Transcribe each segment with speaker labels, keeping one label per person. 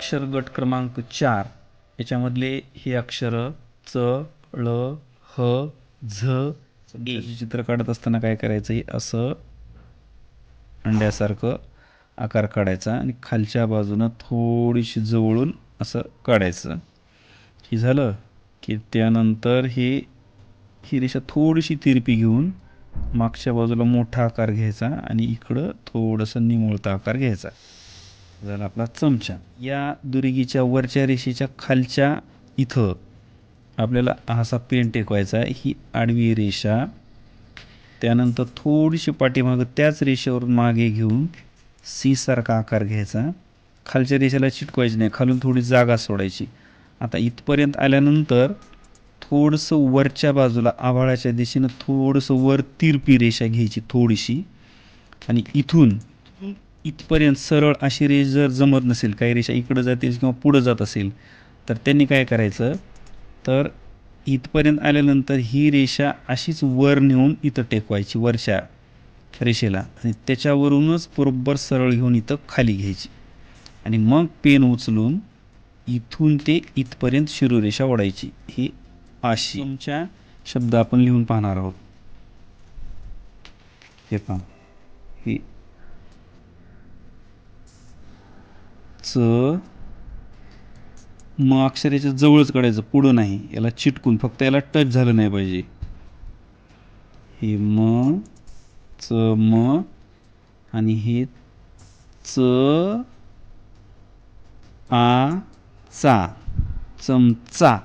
Speaker 1: अक्षर गट क्रमांक चार. याच्यामधले हे अक्षर च ळ ह झ. चित्र काढत असताना काय करायचं हे असं अंड्यासारखं आकार काढायचा आणि खालच्या बाजूनं थोडीशी जवळून असं काढायचं. हे झालं की त्यानंतर हे ही रेषा थोडीशी तिरपी घेऊन मागच्या बाजूला मोठा आकार घ्यायचा आणि इकडं थोडंसं निमुळता आकार घ्यायचा. झाला आपला चमचा. या दुरिगीच्या वरच्या रेषेच्या खालच्या इथं आपल्याला असा पेन टेकवायचा आहे. ही आडवी रेषा. त्यानंतर थोडीशी पाठीमागं त्याच रेषेवरून मागे घेऊन सीसारखा आकार घ्यायचा. खालच्या रेषेला चिटकवायची नाही. खालून थोडी जागा सोडायची. आता इथपर्यंत आल्यानंतर थोडंसं वरच्या बाजूला आभाळाच्या दिशेनं थोडंसं वर तिरपी रेषा घ्यायची थोडीशी. आणि इथून इथपर्यंत सरळ अशी रेष जर जमत नसेल काही रेषा इकडं जातील किंवा पुढं जात असेल तर त्यांनी काय करायचं? तर इथपर्यंत आल्यानंतर ही रेषा अशीच वर नेऊन इथं टेकवायची वरच्या रेषेला. आणि त्याच्यावरूनच बरोबर सरळ घेऊन इथं खाली घ्यायची. आणि मग पेन उचलून इथून ते इथपर्यंत शिरोरेषा ओढायची. ही अशी तुमच्या शब्द आपण लिहून पाहणार आहोत. हे पहा. ही च म अक्षराच्या जवळच काढायचं पुढं नाही. याला चिटकून फक्त याला टच झालं नाही पाहिजे. हे म च म आणि हे च आ चा. चमचा.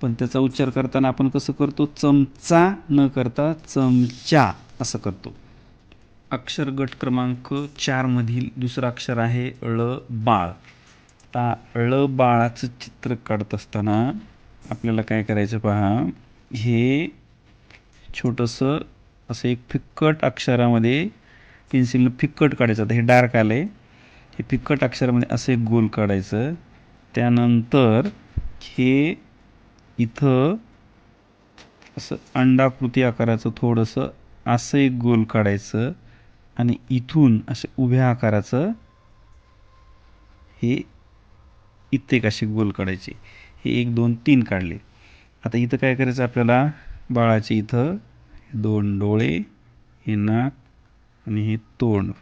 Speaker 1: पण त्याचा उच्चार करताना आपण कसं करतो? चमचा न करता चमचा असं करतो. अक्षर गट क्रमांक चारमधील दुसरं अक्षर आहे ळ बाळ. आता ळ बाळाचं चित्र काढत असताना आपल्याला काय करायचं पहा? हे छोटंसं असं एक फिक्कट अक्षरामध्ये पेन्सिलनं फिक्कट काढायचं. आता हे डार्क आलं आहे हे फिक्कट अक्षरामध्ये असं एक गोल काढायचं. त्यानंतर हे इथं असं अंडाकृती आकाराचं थोडंसं असं एक गोल काढायचं. आणि इथून असे उभ्या आकाराचं हे इत्येक असे गोल काढायचे. हे एक दोन तीन काढले. आता इथं काय करायचं आपल्याला? बाळाचे इथं दोन डोळे हे नाक आणि हे तोंड.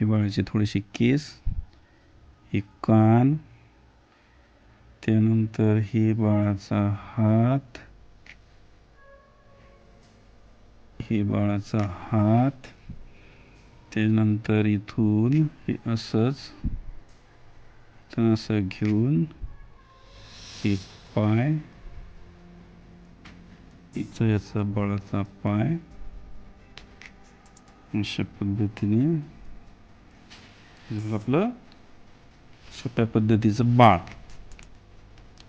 Speaker 1: हे बाळाचे थोडेसे केस हे कान त्यानंतर हे बाळाचा हात हे बाळाचा हात त्यानंतर इथून हे असंच असं घेऊन हे पाय इथं याचा बाळाचा पाय अशा पद्धतीने आपलं सोप्या पद्धतीचं बाळ.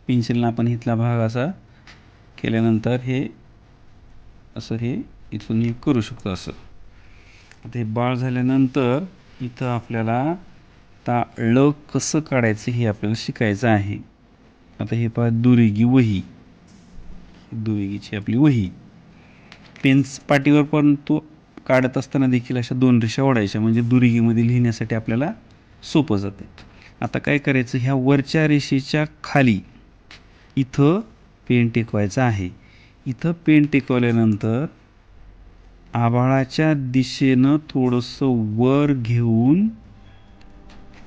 Speaker 1: पेन्सिलनं आपण इथला भाग असा केल्यानंतर हे असं हे इथून हे करू शकतो असं. आता हे बाळ झाल्यानंतर इथं आपल्याला आता ळ कसं काढायचं हे आपल्याला शिकायचं आहे. आता हे पहा दुरेगी वही. दुरेगीची आपली वही. पेन्स पाटीवर पण तो काढत असताना देखील अशा दोन रेषा ओढायच्या म्हणजे दुरेगीमध्ये लिहिण्यासाठी आपल्याला सोपं जाते. आता काय करायचं? ह्या वरच्या रेषेच्या खाली इथं पेन टेकवायचं आहे. इथं पेन टेकवल्यानंतर आभाळाच्या दिशेनं थोडंसं वर घेऊन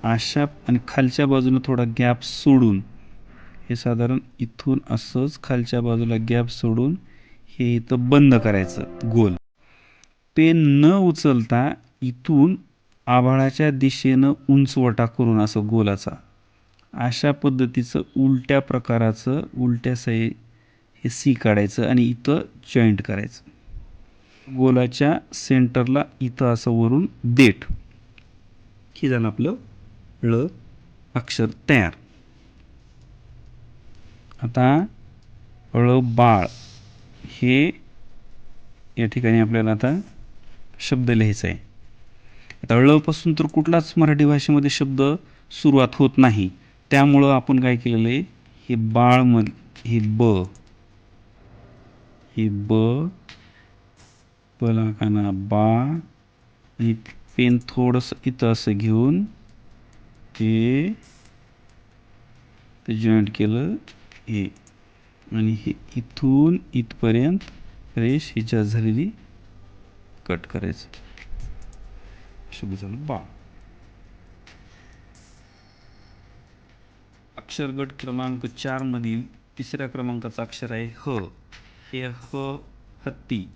Speaker 1: अशा आणि खालच्या बाजूनं थोडा गॅप सोडून हे साधारण इथून असंच खालच्या बाजूला गॅप सोडून हे इथं बंद करायचं गोल. पेन न उचलता इथून आभाळाच्या दिशेनं उंचवटा करून असं गोलाचा. अशा पद्धतीचं उलट्या प्रकाराचं उलट्या साई हे सी काढायचं आणि इथं जॉईंट करायचं. गोलाच्या सेंटरला इथं असं वरून देठ. हे झालं आपलं ळ अक्षर तयार. आता ळ बाळ हे या ठिकाणी आपल्याला आता शब्द लिहायचा आहे आता ळपासून तर कुठलाच मराठी भाषेमध्ये शब्द सुरुवात होत नाही. त्यामुळं आपण काय केलेलं आहे? हे बाळ मध हे ब हे ब बला बा आणि पेन थोडंसं इथं असं घेऊन हे ते जॉईंट केलं हे आणि हे इथून इथपर्यंत रेष हिच्या झालेली कट करायचं शुभ झालं बा अक्षरगट क्रमांक चारमधील तिसऱ्या क्रमांकाचं अक्षर आहे ह हे ह हत्ती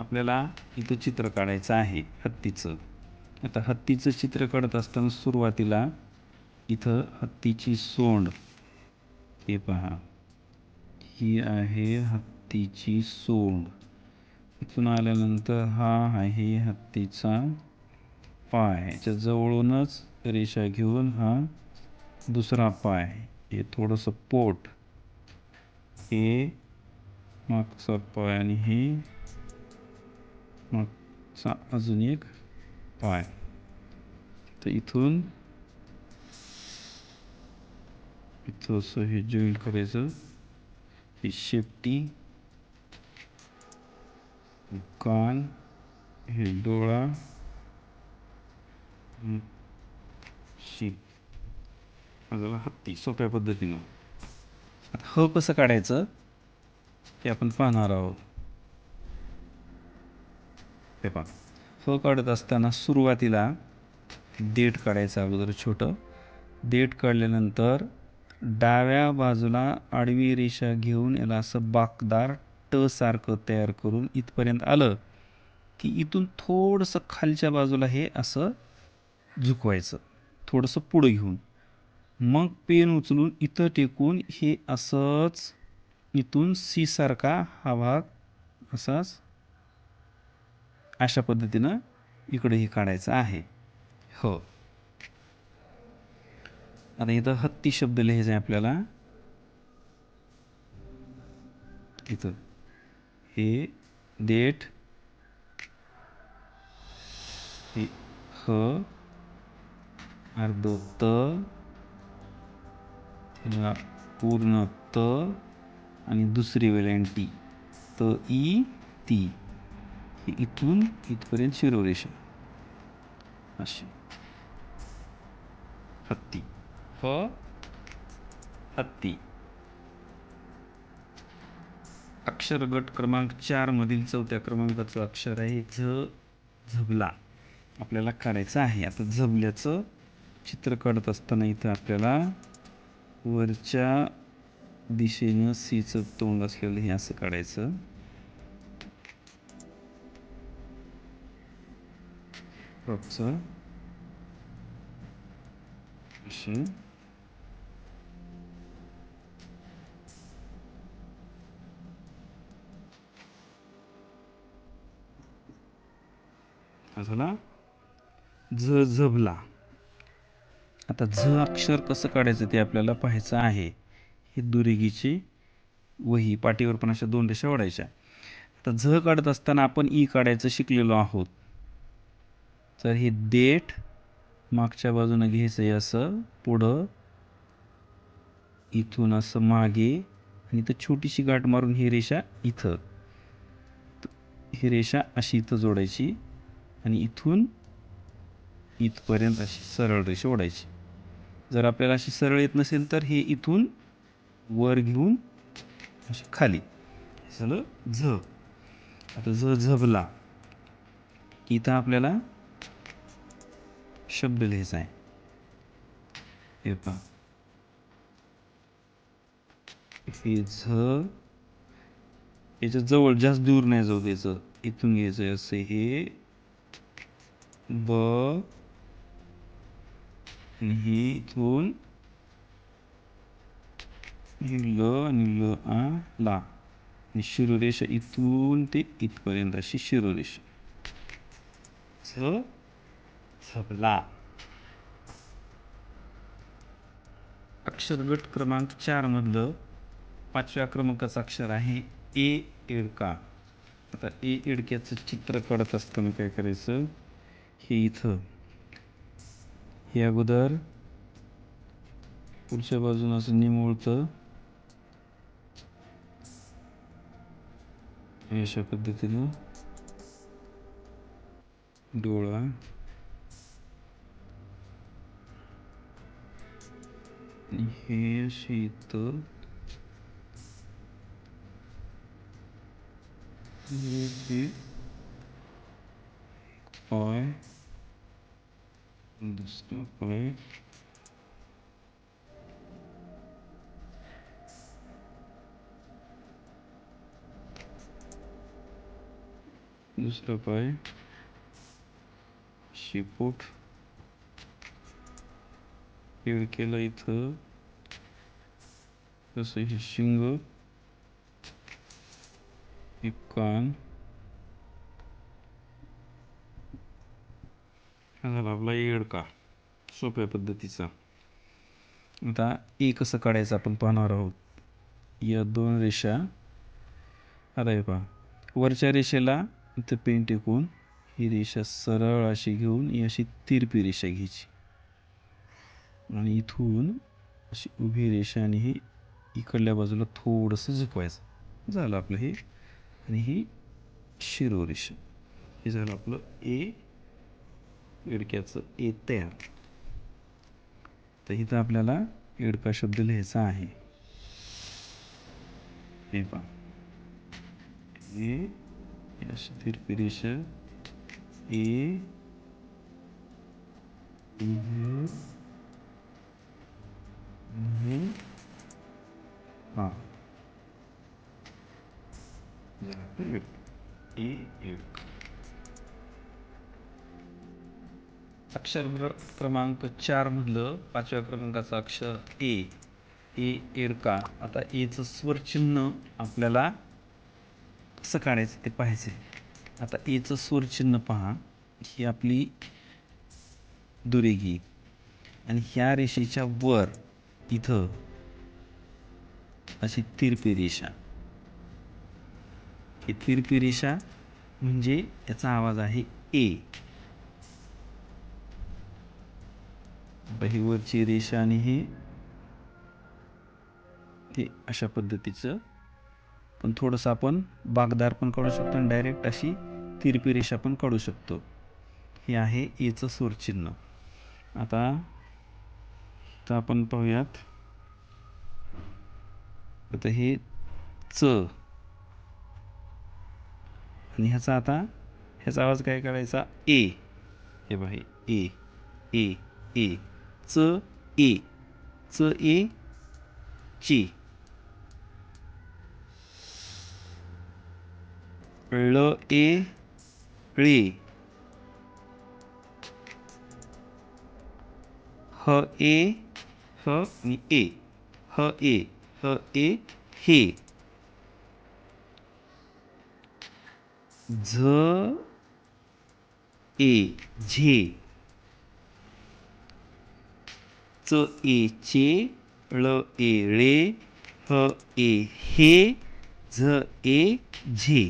Speaker 1: आपल्याला इथं चित्र काढायचं आहे हत्तीचं. आता हत्तीचं चित्र काढत असताना सुरुवातीला इथं हत्तीची सोंड. हे पहा. ही आहे हत्तीची सोंड. इथून आल्यानंतर हा आहे हत्तीचा पाय. याच्या जवळूनच रेषा घेऊन हा दुसरा पाय. हे थोडंसं पोट. हे मागचा पाय आणि हे मागचा अजून एक. पाय. तर इथून इथं असं हे जॉईन करायचं. ही शेपटी. कान. हे डोळा. शी झाला हत्ती सोप्या पद्धतीनं. आता ह कसं काढायचं? ते आपण पाहणार आहोत. हे पहा ह काढत असताना सुरुवातीला देठ काढायचं अगोदर छोटं. देठ काढल्यानंतर डाव्या बाजूला आडवी रेषा घेऊन याला असं बाकदार ट सारखं तयार करून इथपर्यंत आलं की इथून थोडंसं खालच्या बाजूला हे असं झुकवायचं. थोडंसं पुढं घेऊन. मग पेन उचलून इथं टेकून हे असंच इथून सीसारखा हा भाग असाच अशा पद्धतीनं इकडंही हे काढायचं आहे. हो. आता इथं हत्ती शब्द लिहायचा आहे आपल्याला. इथं. हे देठ. हे. ह अर्ध त. पूर्ण त आणि दुसरी वेलांटी त ई ती. ही इथून इथपर्यंत शिरोरेषा अशी हत्ती ह हत्ती अक्षर गट क्रमांक चार मधील चौथ्या क्रमांकाचं अक्षर आहे झ झबला. आपल्याला काढायचं आहे. आता झबल्याचं चित्र काढत असताना इथं आपल्याला वरच्या दिशेनं सीचं तोंड असलेलं हे असं काढायचं. प्रॉपचं असे झाला झ झबला आता झ अक्षर कसं काढायचं ते आपल्याला पाहायचं आहे. हे दुरेगीची वही पाटीवर पण अशा दोन रेषा ओढायच्या. आता झ काढत असताना आपण ई काढायचं शिकलेलो आहोत. तर हे देठ मागच्या बाजूनं घ्यायचं आहे असं पुढं इथून असं मागे आणि इथं छोटीशी गाठ मारून ही रेषा इथं. ही रेषा अशी इथं जोडायची आणि इथून इथपर्यंत अशी सरळ रेषा ओढायची. जर आपल्याला अशी सरळ येत नसेल तर हे इथून वर घेऊन अशी खाली. झालं झ. आता झ झबला. इथं आपल्याला शब्द लिहायचा आहे. हे पहा. हे झ याच्या जवळ जास्त दूर नाही जाऊ द्यायचं इथून घ्यायचं असं हे ब आणि हे इथून ल आणि ल आ ला. आणि शिरोरेषा इथून ते इथपर्यंत अशी शिरोरेषा. झ झबला अक्षर गट क्रमांक चार मधलं पाचव्या क्रमांकाचं अक्षर आहे ए इडका. आता ए इडक्याचं चित्र काढत असताना काय करायचं? हे इथं. हे अगोदर पुढच्या बाजून असं निमुळतं. अशा पद्धतीनं डोळा आणि हे असे इथं हे हे पाय दुसरं पाय दुसरं पाय शिपूट हे केलं इथं तसं हे शिंग हे कान हा झाला आपला येडका सोप्या पद्धतीचा आता ए कसं काढायचं आपण पाहणार आहोत या दोन रेषा आता हे पहा वरच्या रेषेला इथं पेन टेकून ही रेषा सरळ अशी घेऊन ही अशी तिरपी रेषा घ्यायची आणि इथून अशी उभी रेषा आणि ही इकडल्या बाजूला थोडंसं झुकवायचं. झालं आपलं हे. आणि ही शिरो रेषा. हे झालं आपलं ए. इडक्याचं ए तयार. तर इथं आपल्याला इडका शब्द लिहायचा आहे. हे पहा. ए तिरपी रेषा. ए हां झालं आपलं ए इड अक्षर क्रमांक चार मधलं पाचव्या क्रमांकाचं अक्षर ए ए एरका आता एचं स्वरचिन्ह आपल्याला कसं काढायचं ते पाहायचं आता एचं स्वरचिन्ह पहा. ही आपली दुरेगी आणि ह्या रेषेच्या वर इथं अशी तिरपी रेषा. ही तिरपी रेषा म्हणजे याचा आवाज आहे ए. ही वरची रेषा आणि हे हे अशा पद्धतीचं. पण थोडंसं आपण बागदार पण काढू शकतो आणि डायरेक्ट अशी तिरपी रेषा पण काढू शकतो. हे आहे एचं सूरचिन्ह आता तर आपण पाहूयात. आता हे च. आणि ह्याचा आता ह्याचा आवाज काय करायचा? ए. हे बघा ए ए ए. च ए. च ए ची. ळ ए ळे. ह ए ह आणि ए ह ए ह ए हे झ ए झे च ए चे ळ ए ळे ह ए हे झ ए झे